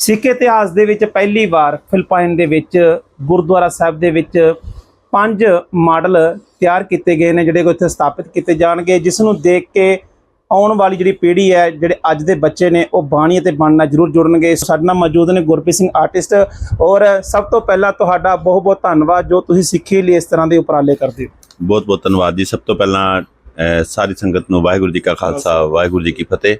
ਸਿੱਖ ਇਤਿਹਾਸ ਦੇ ਵਿੱਚ ਪਹਿਲੀ ਵਾਰ ਫਿਲਪਾਈਨ ਦੇ ਵਿੱਚ, ਗੁਰਦੁਆਰਾ ਸਾਹਿਬ ਦੇ ਵਿੱਚ ਪੰਜ ਮਾਡਲ ਤਿਆਰ ਕੀਤੇ ਗਏ ਨੇ ਜਿਹੜੇ ਕਿ ਇੱਥੇ ਸਥਾਪਿਤ ਕੀਤੇ ਜਾਣਗੇ, ਜਿਸ ਨੂੰ ਦੇਖ ਕੇ ਆਉਣ ਵਾਲੀ ਜਿਹੜੀ ਪੀੜ੍ਹੀ ਹੈ, ਜਿਹੜੇ ਅੱਜ ਦੇ ਬੱਚੇ ਨੇ, ਉਹ ਬਾਣੀ ਅਤੇ ਬਣਨਾ ਜ਼ਰੂਰ ਜੁੜਨਗੇ। ਸਾਡੇ ਨਾਲ ਮੌਜੂਦ ਨੇ ਗੁਰਪ੍ਰੀਤ ਸਿੰਘ ਆਰਟਿਸਟ ਔਰ ਸਭ ਤੋਂ ਪਹਿਲਾਂ ਤੁਹਾਡਾ ਬਹੁਤ ਬਹੁਤ ਧੰਨਵਾਦ ਜੋ ਤੁਸੀਂ ਸਿੱਖੀ ਲਈ ਇਸ ਤਰ੍ਹਾਂ ਦੇ ਉਪਰਾਲੇ ਕਰਦੇ ਹੋ। ਬਹੁਤ ਬਹੁਤ ਧੰਨਵਾਦ ਜੀ। ਸਭ ਤੋਂ ਪਹਿਲਾਂ ਸਾਰੀ ਸੰਗਤ ਨੂੰ ਵਾਹਿਗੁਰੂ ਜੀ ਕਾ ਖਾਲਸਾ, ਵਾਹਿਗੁਰੂ ਜੀ ਕੀ ਫਤਿਹ।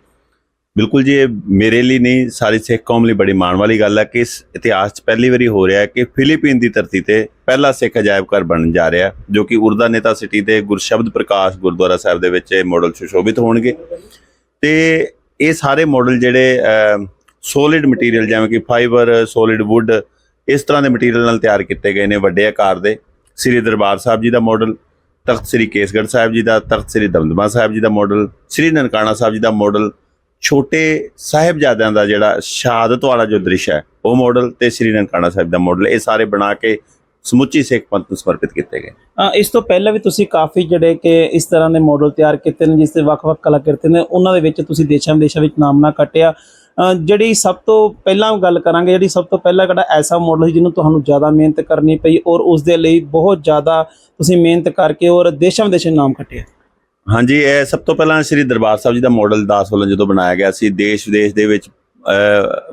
ਬਿਲਕੁਲ ਜੀ, ਇਹ ਮੇਰੇ ਲਈ ਨਹੀਂ, ਸਾਰੀ ਸਿੱਖ ਕੌਮ ਲਈ ਬੜੀ ਮਾਣ ਵਾਲੀ ਗੱਲ ਹੈ ਕਿ ਇਸ ਇਤਿਹਾਸ 'ਚ ਪਹਿਲੀ ਵਾਰੀ ਹੋ ਰਿਹਾ ਹੈ ਕਿ ਫਿਲੀਪੀਨ ਦੀ ਧਰਤੀ ਤੇ ਪਹਿਲਾ ਸਿੱਖ ਅਜਾਇਬ ਘਰ ਬਣਨ ਜਾ ਰਿਹਾ, ਜੋ ਕਿ ਉਰਦਾ ਨੇਤਾ ਸਿਟੀ ਦੇ ਗੁਰਸ਼ਬਦ ਪ੍ਰਕਾਸ਼ ਗੁਰਦੁਆਰਾ ਸਾਹਿਬ ਦੇ ਵਿੱਚ ਇਹ ਮਾਡਲ ਸੁਸ਼ੋਭਿਤ ਹੋਣਗੇ। ਤੇ ਇਹ ਸਾਰੇ ਮਾਡਲ ਜਿਹੜੇ ਸੋਲਿਡ ਮਟੀਰੀਅਲ ਜਿਵੇਂ ਕਿ ਫਾਈਬਰ ਸੋਲਿਡ ਵੁੱਡ ਇਸ ਤਰ੍ਹਾਂ ਦੇ ਮਟੀਰੀਅਲ ਨਾਲ ਤਿਆਰ ਕੀਤੇ ਗਏ ਨੇ ਵੱਡੇ ਆਕਾਰ ਦੇ। ਸ੍ਰੀ ਦਰਬਾਰ ਸਾਹਿਬ ਜੀ ਦਾ ਮਾਡਲ ਤਖਤ ਸ੍ਰੀ ਕੇਸਗੜ੍ਹ ਸਾਹਿਬ ਜੀ ਦਾ, ਤਖਤ ਸ੍ਰੀ ਦਮਦਮਾ ਸਾਹਿਬ ਜੀ ਦਾ ਮਾਡਲ ਸ੍ਰੀ ਨਨਕਾਣਾ ਸਾਹਿਬ ਜੀ ਦਾ ਮਾਡਲ ਛੋਟੇ ਸਾਹਿਬਜ਼ਾਦਿਆਂ ਦਾ ਜਿਹੜਾ ਸ਼ਹਾਦਤ ਵਾਲਾ ਜੋ ਦ੍ਰਿਸ਼ ਹੈ, ਉਹ ਮਾਡਲ ਤੇ ਸ੍ਰੀ ਨਨਕਾਣਾ ਸਾਹਿਬ ਦਾ ਮਾਡਲ ਇਹ ਸਾਰੇ ਬਣਾ ਕੇ ਸਮੁੱਚੀ ਸਿੱਖ ਪੰਥ ਨੂੰ ਸਮਰਪਿਤ ਕੀਤੇ ਗਏ। ਇਸ ਤੋਂ ਪਹਿਲਾਂ ਵੀ ਤੁਸੀਂ ਕਾਫੀ ਜਿਹੜੇ ਕਿ ਇਸ ਤਰ੍ਹਾਂ ਦੇ ਮਾਡਲ ਤਿਆਰ ਕੀਤੇ ਨੇ, ਜਿਸ 'ਤੇ ਵੱਖ-ਵੱਖ ਕਲਾਕ੍ਰਿਤੀ ਨੇ, ਉਹਨਾਂ ਦੇ ਵਿੱਚ ਤੁਸੀਂ ਦੇਸ਼ਾਂ ਵਿਦੇਸ਼ਾਂ ਵਿੱਚ ਨਾਮਨਾ ਕੱਟਿਆ। ਜਿਹੜੀ ਸਭ ਤੋਂ ਪਹਿਲਾਂ ਗੱਲ ਕਰਾਂਗੇ, ਜਿਹੜੀ ਸਭ ਤੋਂ ਪਹਿਲਾਂ ਕਿਹੜਾ ਐਸਾ ਮਾਡਲ ਸੀ ਜਿਹਨੂੰ ਤੁਹਾਨੂੰ ਜ਼ਿਆਦਾ ਮਿਹਨਤ ਕਰਨੀ ਪਈ ਔਰ ਉਸ ਦੇ ਲਈ ਬਹੁਤ ਜ਼ਿਆਦਾ ਤੁਸੀਂ ਮਿਹਨਤ ਕਰਕੇ ਔਰ ਦੇਸ਼ਾਂ ਵਿਦੇਸ਼ਾਂ ਨਾਮ ਕੱਟਿਆ? ਹਾਂਜੀ ਇਹ ਸਭ ਤੋਂ ਪਹਿਲਾਂ ਸ੍ਰੀ ਦਰਬਾਰ ਸਾਹਿਬ ਜੀ ਦਾ ਮਾਡਲ ਦਾਸ ਵੱਲੋਂ ਜਦੋਂ ਬਣਾਇਆ ਗਿਆ ਸੀ ਦੇਸ਼ ਵਿਦੇਸ਼ ਦੇ ਵਿੱਚ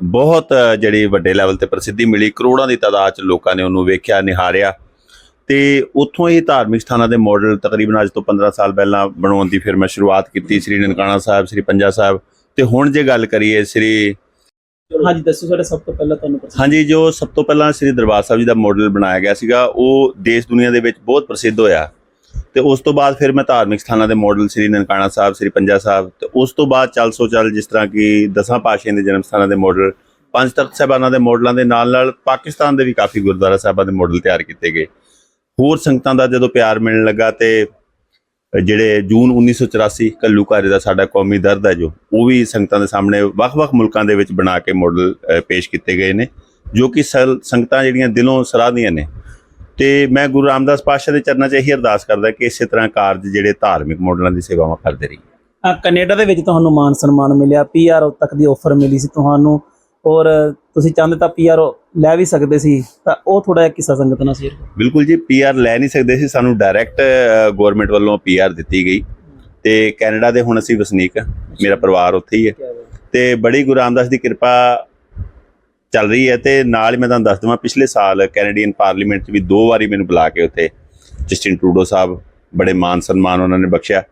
ਬਹੁਤ ਜਿਹੜੀ ਵੱਡੇ ਲੈਵਲ ਤੇ ਪ੍ਰਸਿੱਧੀ ਮਿਲੀ ਕਰੋੜਾਂ ਦੀ ਤਾਦਾਦ ਚ ਲੋਕਾਂ ਨੇ ਉਹਨੂੰ ਵੇਖਿਆ ਨਿਹਾਰਿਆ। ਤੇ ਉੱਥੋਂ ਹੀ ਧਾਰਮਿਕ ਸਥਾਨਾਂ ਦੇ ਮਾਡਲ ਤਕਰੀਬਨ ਅੱਜ ਤੋਂ 15 ਸਾਲ ਪਹਿਲਾਂ ਬਣਾਉਣ ਦੀ ਫਿਰ ਮੈਂ ਸ਼ੁਰੂਆਤ ਕੀਤੀ ਸ੍ਰੀ ਨਨਕਾਣਾ ਸਾਹਿਬ ਸ੍ਰੀ ਪੰਜਾ ਸਾਹਿਬ। ਤੇ ਹੁਣ ਜੇ ਗੱਲ ਕਰੀਏ ਸ੍ਰੀ ਹਾਂਜੀ ਦੱਸੋ ਸਾਡੇ ਸਭ ਤੋਂ ਪਹਿਲਾਂ ਤੁਹਾਨੂੰ ਹਾਂਜੀ ਜੋ ਸਭ ਤੋਂ ਪਹਿਲਾਂ ਸ੍ਰੀ ਦਰਬਾਰ ਸਾਹਿਬ ਜੀ ਦਾ ਮਾਡਲ ਬਣਾਇਆ ਗਿਆ ਸੀਗਾ ਉਹ ਦੇਸ਼ ਦੁਨੀਆ ਦੇ ਵਿੱਚ ਬਹੁਤ ਪ੍ਰਸਿੱਧ ਹੋਇਆ। ਤੇ ਉਸ ਤੋਂ ਬਾਅਦ ਫਿਰ ਮੈਂ ਧਾਰਮਿਕ ਸਥਾਨਾਂ ਦੇ ਮਾਡਲ ਸ੍ਰੀ ਨਨਕਾਣਾ ਸਾਹਿਬ, ਸ੍ਰੀ ਪੰਜਾ ਸਾਹਿਬ ਤੇ ਉਸ ਤੋਂ ਬਾਅਦ ਚੱਲ ਸੋ ਚੱਲ ਜਿਸ ਤਰ੍ਹਾਂ ਕਿ ਦਸਾਂ ਪਾਤਸ਼ਾਹਾਂ ਦੇ ਜਨਮ ਸਥਾਨਾਂ ਦੇ ਮਾਡਲ ਪੰਜ ਤਖਤ ਸਾਹਿਬਾਨਾਂ ਦੇ ਮਾਡਲਾਂ ਦੇ ਨਾਲ ਨਾਲ ਪਾਕਿਸਤਾਨ ਦੇ ਵੀ ਕਾਫੀ ਗੁਰਦੁਆਰਾ ਸਾਹਿਬਾਂ ਦੇ ਮਾਡਲ ਤਿਆਰ ਕੀਤੇ ਗਏ। ਹੋਰ ਸੰਗਤਾਂ ਦਾ ਜਦੋਂ ਪਿਆਰ ਮਿਲਣ ਲੱਗਾ ਤੇ ਜਿਹੜੇ ਜੂਨ 1984 ਕੱਲੂ ਘਾਰੇ ਦਾ ਸਾਡਾ ਕੌਮੀ ਦਰਦ ਹੈ ਜੋ, ਉਹ ਵੀ ਸੰਗਤਾਂ ਦੇ ਸਾਹਮਣੇ ਵੱਖ-ਵੱਖ ਮੁਲਕਾਂ ਦੇ ਵਿੱਚ ਬਣਾ ਕੇ ਮਾਡਲ ਪੇਸ਼ ਕੀਤੇ ਗਏ ਨੇ, ਜੋ ਕਿ ਸਰ- ਸੰਗਤਾਂ ਜਿਹੜੀਆਂ ਦਿਲੋਂ ਸਰਾਹਦੀਆਂ ਨੇ ਤੇ ਮੈਂ ਗੁਰੂ ਰਾਮਦਾਸ ਪਾਤਸ਼ਾਹ ਦੇ ਚਰਨਾਂ 'ਚ ਇਹੀ ਅਰਦਾਸ ਕਰਦਾ ਕਿ ਇਸੇ ਤਰ੍ਹਾਂ ਕਾਰਜ ਜਿਹੜੇ ਧਾਰਮਿਕ ਮਾਡਲਾਂ ਦੀ ਸੇਵਾਵਾਂ ਕਰਦੇ ਰਹੀ ਅ, ਕੈਨੇਡਾ ਦੇ ਵਿੱਚ ਤੁਹਾਨੂੰ ਮਾਨ ਸਨਮਾਨ ਮਿਲਿਆ ਪੀਆਰ ਤੱਕ ਦੀ ਆਫਰ ਮਿਲੀ ਸੀ ਤੁਹਾਨੂੰ। ਔਰ ਤੁਸੀਂ ਚਾਹੁੰਦੇ ਤਾਂ ਪੀਆਰ ਲੈ ਵੀ ਸਕਦੇ ਸੀ ਤਾਂ ਉਹ ਥੋੜਾ ਜਿਹਾ ਕਿੱਸਾ ਸੰਗਤ ਨਾਲ ਸ਼ੇਅਰ ਬਿਲਕੁਲ ਜੀ ਪੀਆਰ ਲੈ ਨਹੀਂ ਸਕਦੇ ਸੀ ਸਾਨੂੰ ਡਾਇਰੈਕਟ ਗਵਰਨਮੈਂਟ ਵੱਲੋਂ ਪੀਆਰ ਦਿੱਤੀ ਗਈ। ਤੇ ਕੈਨੇਡਾ ਦੇ ਹੁਣ ਅਸੀਂ ਵਸਨੀਕ ਮੇਰਾ ਪਰਿਵਾਰ ਉੱਥੇ ਹੀ ਹੈ। ਤੇ ਬੜੀ ਗੁਰੂ ਰਾਮਦਾਸ ਦੀ ਕਿਰਪਾ ਚੱਲ ਰਹੀ ਹੈ ਤੇ ਨਾਲ ਹੀ ਮੈਂ ਤੁਹਾਨੂੰ ਦੱਸ ਦਵਾਂ, ਪਿਛਲੇ ਸਾਲ ਕੈਨੇਡੀਅਨ ਪਾਰਲੀਮੈਂਟ 'ਚ ਵੀ ਦੋ ਵਾਰੀ ਮੈਨੂੰ ਬੁਲਾ ਕੇ ਉੱਥੇ ਜਸਟਿਨ ਟਰੂਡੋ ਸਾਹਿਬ ਬੜੇ ਮਾਨ ਸਨਮਾਨ ਉਹਨਾਂ ਨੇ ਬਖਸ਼ਿਆ,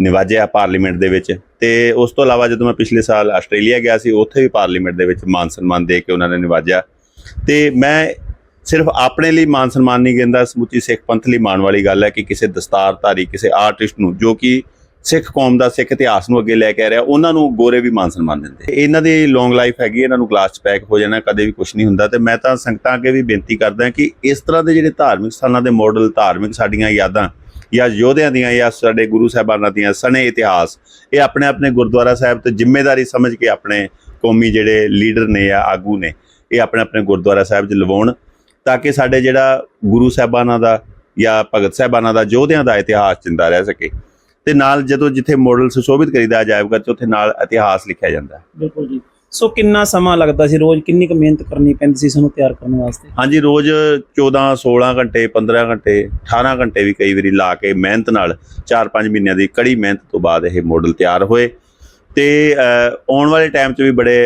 ਨਿਵਾਜਿਆ ਪਾਰਲੀਮੈਂਟ ਦੇ ਵਿੱਚ ਤੇ ਉਸ ਤੋਂ ਇਲਾਵਾ ਜਦੋਂ ਮੈਂ ਪਿਛਲੇ ਸਾਲ ਆਸਟ੍ਰੇਲੀਆ ਗਿਆ ਸੀ, ਉੱਥੇ ਵੀ ਪਾਰਲੀਮੈਂਟ ਦੇ ਵਿੱਚ ਮਾਨ ਸਨਮਾਨ ਦੇ ਕੇ ਉਹਨਾਂ ਨੇ ਨਿਵਾਜਿਆ ਤੇ ਮੈਂ ਸਿਰਫ ਆਪਣੇ ਲਈ ਮਾਨ ਸਨਮਾਨ ਨਹੀਂ ਕਹਿੰਦਾ ਸਮੁੱਚੀ ਸਿੱਖ ਪੰਥ ਲਈ ਮਾਣ ਵਾਲੀ ਗੱਲ ਹੈ ਕਿ ਕਿਸੇ ਦਸਤਾਰਧਾਰੀ, ਕਿਸੇ ਆਰਟਿਸਟ ਨੂੰ ਜੋ ਕਿ ਸਿੱਖ ਕੌਮ ਦਾ ਸਿੱਖ ਇਤਿਹਾਸ ਨੂੰ ਅੱਗੇ ਲੈ ਕੇ ਆ ਰਿਹਾ, ਉਹਨਾਂ ਨੂੰ ਗੋਰੇ ਵੀ ਮਾਨ ਸਨਮਾਨ ਦਿੰਦੇ। ਇਹਨਾਂ ਦੀ ਲੌਂਗ ਲਾਈਫ ਹੈਗੀ, ਇਹਨਾਂ ਨੂੰ ਗਲਾਸ ਚ ਪੈਕ ਹੋ ਜਾਣਾ, ਕਦੇ ਵੀ ਕੁਝ ਨਹੀਂ ਹੁੰਦਾ ਤੇ ਮੈਂ ਤਾਂ ਸੰਗਤਾਂ ਅੱਗੇ ਵੀ ਬੇਨਤੀ ਕਰਦਾ ਕਿ ਇਸ ਤਰ੍ਹਾਂ ਦੇ ਜਿਹੜੇ ਧਾਰਮਿਕ ਸਥਾਨਾਂ ਦੇ ਮਾਡਲ ਧਾਰਮਿਕ ਸਾਡੀਆਂ ਯਾਦਾਂ, ਜਾਂ ਯੋਧਿਆਂ ਦੀਆਂ, ਜਾਂ ਸਾਡੇ ਗੁਰੂ ਸਾਹਿਬਾਨਾਂ ਦੀਆਂ, ਸਣੇ ਇਤਿਹਾਸ, ਇਹ ਆਪਣੇ ਆਪਣੇ ਗੁਰਦੁਆਰਾ ਸਾਹਿਬ ਤੇ ਜ਼ਿੰਮੇਵਾਰੀ ਸਮਝ ਕੇ ਆਪਣੇ ਕੌਮੀ ਜਿਹੜੇ ਲੀਡਰ ਨੇ ਜਾਂ ਆਗੂ ਨੇ, ਇਹ ਆਪਣੇ ਆਪਣੇ ਗੁਰਦੁਆਰਾ ਸਾਹਿਬ 'ਚ ਲਵਾਉਣ ਤਾਂ ਕਿ ਸਾਡੇ ਜਿਹੜਾ ਗੁਰੂ ਸਾਹਿਬਾਨਾਂ ਦਾ ਜਾਂ ਭਗਤ ਸਾਹਿਬਾਨਾਂ ਦਾ ਯੋਧਿਆਂ ਦਾ ਇਤਿਹਾਸ ਜਿੰਦਾ ਰਹਿ ਸਕੇ। ਤੇ ਨਾਲ ਜਦੋਂ ਜਿੱਥੇ ਮਾਡਲ ਸੁਸ਼ੋਭਿਤ ਕਰੀਦਾ ਅਜਾਇਬ ਘਰ 'ਚ ਉੱਥੇ ਨਾਲ ਇਤਿਹਾਸ ਲਿਖਿਆ ਜਾਂਦਾ। ਬਿਲਕੁਲ ਜੀ। ਸੋ ਕਿੰਨਾ ਸਮਾਂ ਲੱਗਦਾ ਸੀ? ਰੋਜ਼ ਕਿੰਨੀ ਕੁ ਮਿਹਨਤ ਕਰਨੀ ਪੈਂਦੀ ਸੀ ਇਸ ਨੂੰ ਤਿਆਰ ਕਰਨ ਵਾਸਤੇ? ਹਾਂਜੀ ਰੋਜ਼ 14 16 ਘੰਟੇ 15 ਘੰਟੇ 18 ਘੰਟੇ ਵੀ ਕਈ ਵਾਰੀ ਲਾ ਕੇ ਮਿਹਨਤ ਨਾਲ 4-5 ਮਹੀਨਿਆਂ ਦੀ ਕੜੀ ਮਿਹਨਤ ਤੋਂ ਬਾਅਦ ਇਹ ਮਾਡਲ ਤਿਆਰ ਹੋਏ। ਤੇ ਆਉਣ ਵਾਲੇ ਟਾਈਮ 'ਚ ਵੀ ਬੜੇ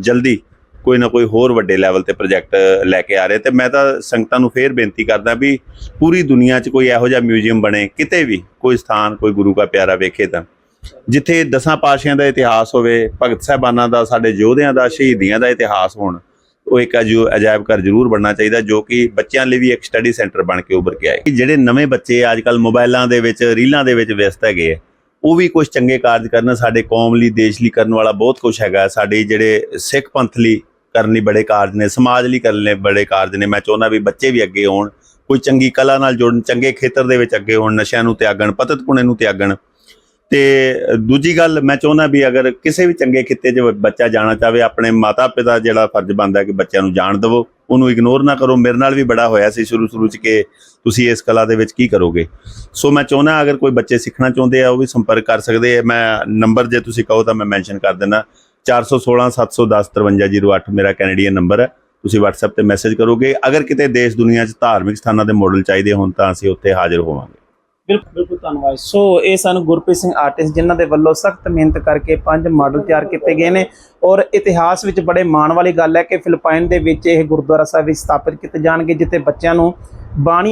ਜਲਦੀ ਕੋਈ ਨਾ ਕੋਈ ਹੋਰ ਵੱਡੇ ਲੈਵਲ ਤੇ ਪ੍ਰੋਜੈਕਟ ਲੈ ਕੇ ਆ ਰਹੇ ਤੇ ਮੈਂ ਤਾਂ ਸੰਗਤਾਂ ਨੂੰ ਫੇਰ ਬੇਨਤੀ ਕਰਦਾ ਵੀ ਪੂਰੀ ਦੁਨੀਆ 'ਚ ਕੋਈ ਇਹੋ ਜਿਹਾ ਮਿਊਜ਼ੀਅਮ ਬਣੇ, ਕਿਤੇ ਵੀ, ਕੋਈ ਸਥਾਨ, ਕੋਈ ਗੁਰੂ ਦਾ ਪਿਆਰਾ ਵੇਖੇ ਤਾਂ। ਜਿੱਥੇ ਦਸਾਂ ਪਾਤਸ਼ਾਹਾਂ ਦਾ ਇਤਿਹਾਸ ਹੋਵੇ, ਭਗਤ ਸਾਹਿਬਾਨਾਂ ਦਾ, ਸਾਡੇ ਯੋਧਿਆਂ ਦਾ, ਸ਼ਹੀਦੀਆਂ ਦਾ ਇਤਿਹਾਸ ਹੋਣ, ਉਹ ਇੱਕ ਅਜੂ ਅਜਾਇਬ ਘਰ ਜ਼ਰੂਰ ਬਣਨਾ ਚਾਹੀਦਾ, ਜੋ ਕਿ ਬੱਚਿਆਂ ਲਈ ਵੀ ਇੱਕ ਸਟੱਡੀ ਸੈਂਟਰ ਬਣ ਕੇ ਉੱਭਰ ਕੇ ਆਏ। ਜਿਹੜੇ ਨਵੇਂ ਬੱਚੇ ਅੱਜ ਕੱਲ ਮੋਬਾਈਲਾਂ ਦੇ ਵਿੱਚ, ਰੀਲਾਂ ਦੇ ਵਿੱਚ ਵਿਅਸਤ ਹੈਗੇ ਆ, ਉਹ ਵੀ ਕੁਝ ਚੰਗੇ ਕਾਰਜ ਕਰਨ, ਸਾਡੇ ਕੌਮ ਲਈ, ਦੇਸ਼ ਲਈ ਕਰਨ ਵਾਲਾ ਬਹੁਤ ਕੁਝ ਹੈਗਾ। ਸਾਡੇ ਜਿਹੜੇ ਸਿੱਖ ਪੰਥ ਲਈ ਕਰਨ ਲਈ ਬੜੇ ਕਾਰਜ ਨੇ, ਸਮਾਜ ਲਈ ਕਰਨ ਲਈ ਬੜੇ ਕਾਰਜ ਨੇ, ਮੈਂ ਚਾਹੁੰਦਾ ਵੀ ਬੱਚੇ ਵੀ ਅੱਗੇ ਹੋਣ, ਕੋਈ ਚੰਗੀ ਕਲਾ ਨਾਲ ਜੁੜਨ, ਚੰਗੇ ਖੇਤਰ ਦੇ ਵਿੱਚ ਅੱਗੇ ਹੋਣ, ਨਸ਼ਿਆਂ ਨੂੰ ਤਿਆਗਣ, ਪਤਤ ਪੁਣੇ ਨੂੰ ਤਿਆਗਣ। ਤੇ ਦੂਜੀ ਗੱਲ, ਮੈਂ ਚਾਹੁੰਦਾ ਵੀ ਅਗਰ ਕਿਸੇ ਵੀ ਚੰਗੇ ਖਿੱਤੇ 'ਚ ਬੱਚਾ ਜਾਣਾ ਚਾਹਵੇ, ਆਪਣੇ ਮਾਤਾ ਪਿਤਾ ਜਿਹੜਾ ਫਰਜ਼ ਬਣਦਾ ਕਿ ਬੱਚਿਆਂ ਨੂੰ ਜਾਣ ਦਿਵੋ, ਉਹਨੂੰ ਇਗਨੋਰ ਨਾ ਕਰੋ। ਮੇਰੇ ਨਾਲ ਵੀ ਬੜਾ ਹੋਇਆ ਸੀ ਸ਼ੁਰੂ ਸ਼ੁਰੂ 'ਚ ਕਿ ਤੁਸੀਂ ਇਸ ਕਲਾ ਦੇ ਵਿੱਚ ਕੀ ਕਰੋਗੇ। ਸੋ ਮੈਂ ਚਾਹੁੰਦਾ ਅਗਰ ਕੋਈ ਬੱਚੇ ਸਿੱਖਣਾ ਚਾਹੁੰਦੇ ਆ, ਉਹ ਵੀ ਸੰਪਰਕ ਕਰ ਸਕਦੇ ਆ। ਮੈਂ ਨੰਬਰ ਜੇ ਤੁਸੀਂ ਕਹੋ ਤਾਂ ਮੈਂ ਮੈਂਸ਼ਨ ਕਰ ਦਿੰਦਾ। 416 710 5308 ਮੇਰਾ ਕੈਨੇਡੀਅਨ ਨੰਬਰ ਹੈ। ਤੁਸੀਂ WhatsApp ਤੇ ਮੈਸੇਜ ਕਰੋਗੇ। ਅਗਰ ਕਿਤੇ ਦੇਸ਼ ਦੁਨੀਆ 'ਚ ਧਾਰਮਿਕ ਸਥਾਨਾਂ ਦੇ ਮਾਡਲ ਚਾਹੀਦੇ ਹੋਣ ਤਾਂ ਅਸੀਂ ਉੱਥੇ ਹਾਜ਼ਰ ਹੋਵਾਂਗੇ। ਬਿਲਕੁਲ ਬਿਲਕੁਲ ਧੰਨਵਾਦ। ਸੋ ਇਹ ਸਾਨੂੰ ਗੁਰਪ੍ਰੀਤ ਸਿੰਘ ਆਰਟਿਸਟ ਜਿਨ੍ਹਾਂ ਦੇ ਵੱਲੋਂ ਸਖਤ ਮਿਹਨਤ ਕਰਕੇ ਪੰਜ ਮਾਡਲ ਤਿਆਰ ਕੀਤੇ ਗਏ ਨੇ। ਔਰ ਇਤਿਹਾਸ ਵਿੱਚ ਬੜੇ ਮਾਣ ਵਾਲੀ ਗੱਲ ਹੈ ਕਿ ਫਿਲਪਾਈਨ ਦੇ ਵਿੱਚ ਇਹ ਗੁਰਦੁਆਰਾ ਸਾਹਿਬ ਵੀ ਸਥਾਪਿਤ ਕੀਤੇ ਜਾਣਗੇ, ਜਿੱਥੇ ਬੱਚਿਆਂ ਨੂੰ ਬਾਣੀ